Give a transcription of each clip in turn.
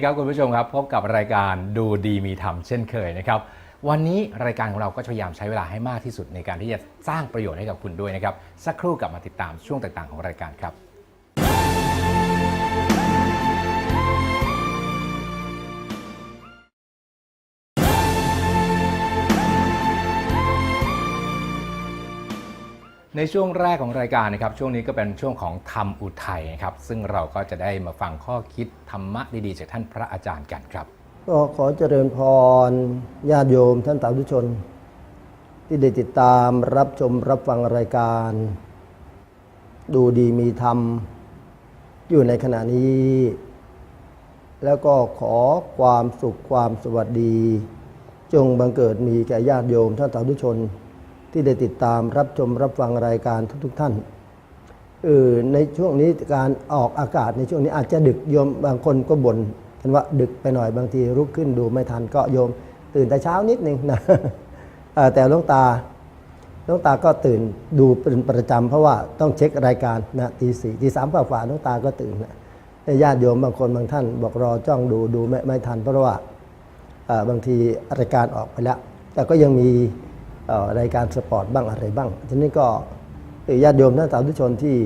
ดีครับคุณผู้ชมครับ พบกับรายการดูดีมีธรรมเช่นเคยนะครับ วันนี้รายการของเราก็พยายามใช้เวลาให้มากที่สุดในการที่จะสร้างประโยชน์ให้กับคุณด้วยนะครับ สักครู่กลับมาติดตามช่วงต่างๆของรายการครับ ในช่วงแรกของรายการนะครับ ช่วงนี้ก็เป็นช่วงของธรรมอุทัยนะครับ ซึ่งเราก็จะได้มาฟังข้อคิดธรรมะดีๆ จากท่านพระอาจารย์กันครับ ก็ขอเจริญพรญาติโยมท่านสาธุชน ที่ได้ติดตามรับชมรับฟังรายการ ดูดีมีธรรม อยู่ในขณะนี้ แล้วก็ขอความสุขความสวัสดี จงบังเกิดมีแก่ญาติโยมท่านสาธุชน ที่ได้ติดตามรับชมรับฟังรายการทุกๆท่านเออในช่วงนี้การออกอากาศในช่วงนี้อาจจะดึกโยมบางคนก็บ่นกันว่าดึกไปหน่อยบางทีลุกขึ้นดูไม่ทันก็โยม ตื่นแต่เช้านิดนึงนะแต่หลวงตาหลวงตาก็ตื่นดูเป็นประจำเพราะว่าต้องเช็ครายการนะตีสี่ตีสามกว่าๆหลวงตาก็ตื่นนะญาติโยมบางคนบางท่าน บอกรอจ้องดูดูไม่ไม่ทัน เพราะว่าบางทีรายการออกไปแล้ว แต่ก็ยังมี รายการสปอร์ตบ้างอะไรบ้าง ทีนี้ก็ญาติโยมท่านสาธุชนที่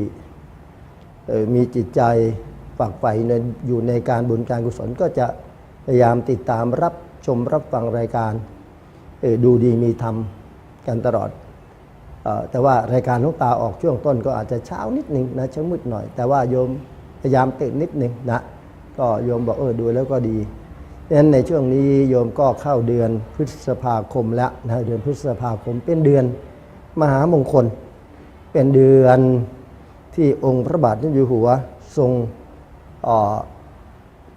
มีจิตใจฝักใฝ่ในอยู่ในการบุญการกุศลก็จะพยายามติดตามรับชมรับฟังรายการดูดีมีธรรมกันตลอดออแต่ว่ารายการหลวงตาออกช่วงต้นก็อาจจะเช้านิดหนึ่งนะเช้ามืดหน่อย แต่ว่าโยมพยายามตื่นนิดหนึ่งนะก็โยมบอกเออดูแล้วก็ดี ดังนั้นในช่วงนี้โยมก็เข้าเดือนพฤษภาคมแล้วนะเดือนพฤษภาคมเป็นเดือนมหามงคล เป็นเดือนที่องค์พระบาทสมเด็จอยู่หัวทรง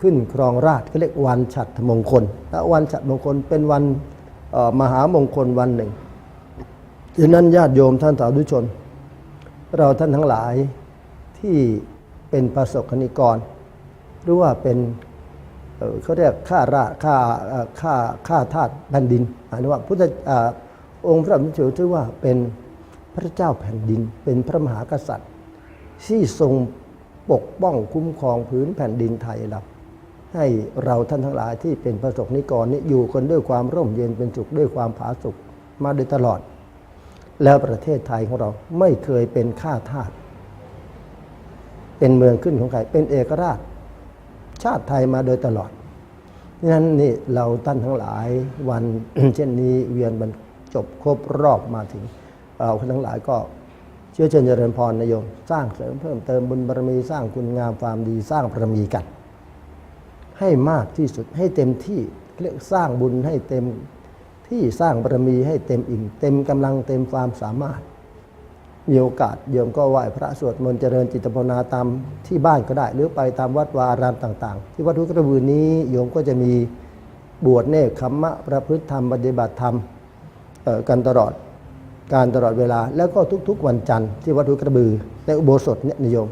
ขึ้นครองราชก็เรียกวันฉัตรมงคลและวันฉัตรมงคลเป็นวันมหามงคลวันหนึ่งดังนั้นญาติโยมท่านสาธุชน เราท่านทั้งหลายที่เป็นประสบคณิกร หรือว่าเป็น เขาเรียกข้าราชข้าเอ่อข้าข้าทาสแผ่นดินหมายว่าพุทธอ่าองค์พระมิตรถือว่าเป็นพระเจ้าแผ่นดิน เป็นพระมหากษัตริย์ ที่ทรงปกป้องคุ้มครองพื้นแผ่นดินไทยเราให้เราท่านทั้งหลายที่เป็นประสบนิกรนี้อยู่กันด้วยความร่มเย็นเป็นสุขด้วยความผาสุกมาโดยตลอด แล้วประเทศไทยของเราไม่เคยเป็นข้าทาสเป็นเมืองขึ้นของใครเป็นเอกราช ชาติไทยมาโดยตลอดดังนั้นนี่เราท่านทั้งหลายวัน เช่นนี้เวียนบรรจบครบรอบมาถึง เราทั้งหลายก็เชื่อเชิญเจริญพรนายโยม สร้างเสริมเพิ่มเติมบุญบารมีสร้างคุณงามความดีสร้างบารมีกัน ให้มากที่สุดให้เต็มที่เรียกสร้างบุญให้เต็มที่สร้างบารมีให้เต็มอิ่มเต็มกำลังเต็มความสามารถ มีโอกาสโยมก็ไหว้พระสวดมนต์เจริญจิตภาวนาตามที่บ้านก็ได้ หรือไปตามวัดวารามต่าง ๆ ที่วัดทุกระบือนี้โยมก็จะมีบวชเนคขมมะประพฤติธรรมปฏิบัติธรรมเอ่อกันตลอดการตลอดเวลา แล้วก็ทุกๆ วันจันทร์ที่วัดทุกระบือในอุโบสถเนี่ยนิยม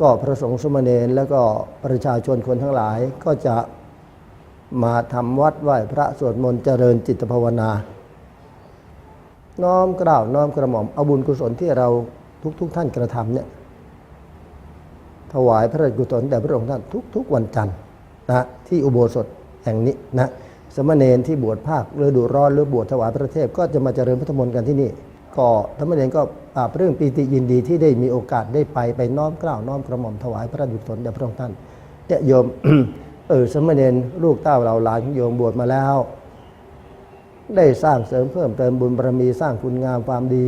ก็พระสงฆ์สมณเณรแล้วก็ประชาชนคนทั้งหลายก็จะมาทำวัดไหว้พระสวดมนต์เจริญจิตภาวนา น้อมกล่าวน้อมกระหม่อมเอาบุญกุศลที่เราทุกๆทท่านกระทำเนี่ยถวายพระราชกุศลแด่พระองค์ท่านทุกๆวันจันทร์นะที่อุโบสถแห่งนี้นะสมณเณรที่บวชภาคฤดูร้อนหรือบวชถวายพระเทพก็จะมาเจริญพุทธมนต์กันที่นี่ ก็สมณเณรก็ปราบเรื่องปีติยินดีที่ได้มีโอกาสได้ไปไปน้อมกล่าวน้อมกระหม่อมถวายพระราชกุศลแด่พระองค์ท่านเนี่ยโยมเออสมณเณรลูกเต้าเราหลานของโยมบวชมาแล้ว ได้สร้างเสริมเพิ่มเติมบุญบารมีสร้างคุณงามความดี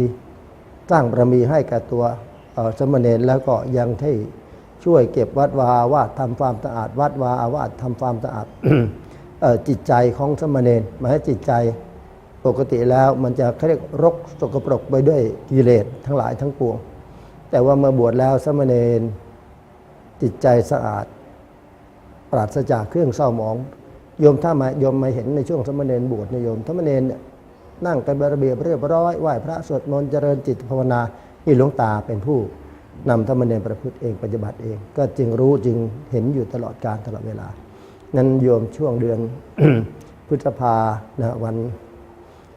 สร้างบารมีให้แกับตัวสมณเณรแล้วก็ยังที่ช่วยเก็บวัดวาอาวาสทำความสะอาดวัดวาอาวาสทำความสะอาดจิตใจของสมณเณรหมายจิตใจปกติแล้วมันจะเขาเรียกรกสกปรกไปด้วยกิเลสทั้งหลายทั้งปวง แต่ว่าเมื่อบวชแล้วสมณเณรจิตใจสะอาด ปราศจากเครื่องเศร้าหมอง โยมถ้ามาโยมมาเห็นในช่วงสมณเณรบวชนโยมสมณเณรเนี่ยนั่งเป็นระเบียบเรียบร้อยไหว้พระสวดมนต์เจริญจิตภาวนานี่หลวงตาเป็นผู้นำสมณเณรประพฤติเองปฏิบัติเอง ก็จึงรู้จึงเห็นอยู่ตลอดการตลอดเวลา นั้นโยมช่วงเดือนพฤษภานะวัน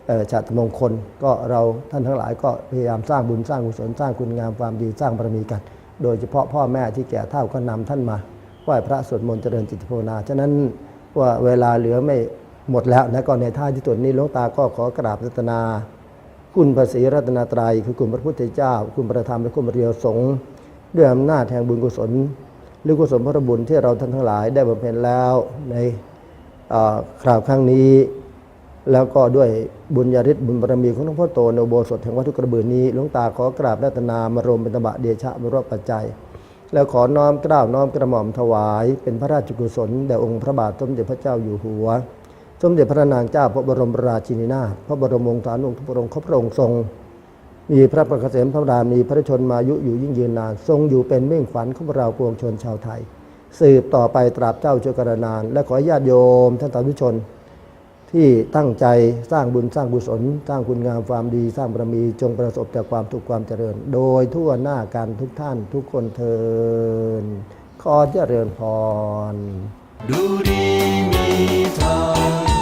เอ่อฉัตรมงคลก็เราท่านทั้งหลายก็พยายามสร้างบุญสร้างกุศลสร้างคุณงามความดีสร้างบารมีกัน โดยเฉพาะพ่อแม่ที่แก่เฒ่าก็นำท่านมาไหว้พระสวดมนต์เจริญจิตภาวนา ฉะนั้น ว่าเวลาเหลือไม่หมดแล้วนะก็ในท่าที่สุดนี้หลวงตาก็ขอกราบรัตนา คุณพระศรีรัตนตรัยคือคุณพระพุทธเจ้า คุณพระธรรมและคุณพระเรียวสงฆ์ด้วยอำนาจแห่งบุญกุศล หรือกุศลพระบุญที่เราท่านทั้งหลายได้บำเพ็ญแล้วในคราวครั้งนี้ แล้วก็ด้วยบุญญาฤทธิ์บุญบารมีของหลวงพ่อโตในโบสถแห่งวัดทุกระบือนี้หลวงตาขอกราบรัตนามารวมเป็นตบะเดชะมรวปัจจัย แล้วขอน้อมกล้าวน้อมกระหม่อมถวาย เป็นพระราชกุศลแด่องค์พระบาทสมเด็จพระเจ้าอยู่หัว สมเด็จพระนางเจ้าพระบรมราชินีนาถพระบรมวงศานุวงศ์ทุกพระองค์ขอพระองค์ทรง มีพระประเกษมพระรามีพระชนมายุอยู่ยิ่งยืนนาน ทรงอยู่เป็นเมื่งขวัญของเราปวงชนชาวไทย สืบต่อไปตราบเจ้าชั่วกระนาน และขอญาติโยมท่านสาธุชน ที่ตั้งใจสร้างบุญสร้างบุญสนสร้างคุณงามความดี สร้างบารมีจงประสบแต่ความทุกข์ความเจริญ โดยทั่วหน้ากันทุกท่านทุกคนเทินขอเจริญพร ดูดีมีทาง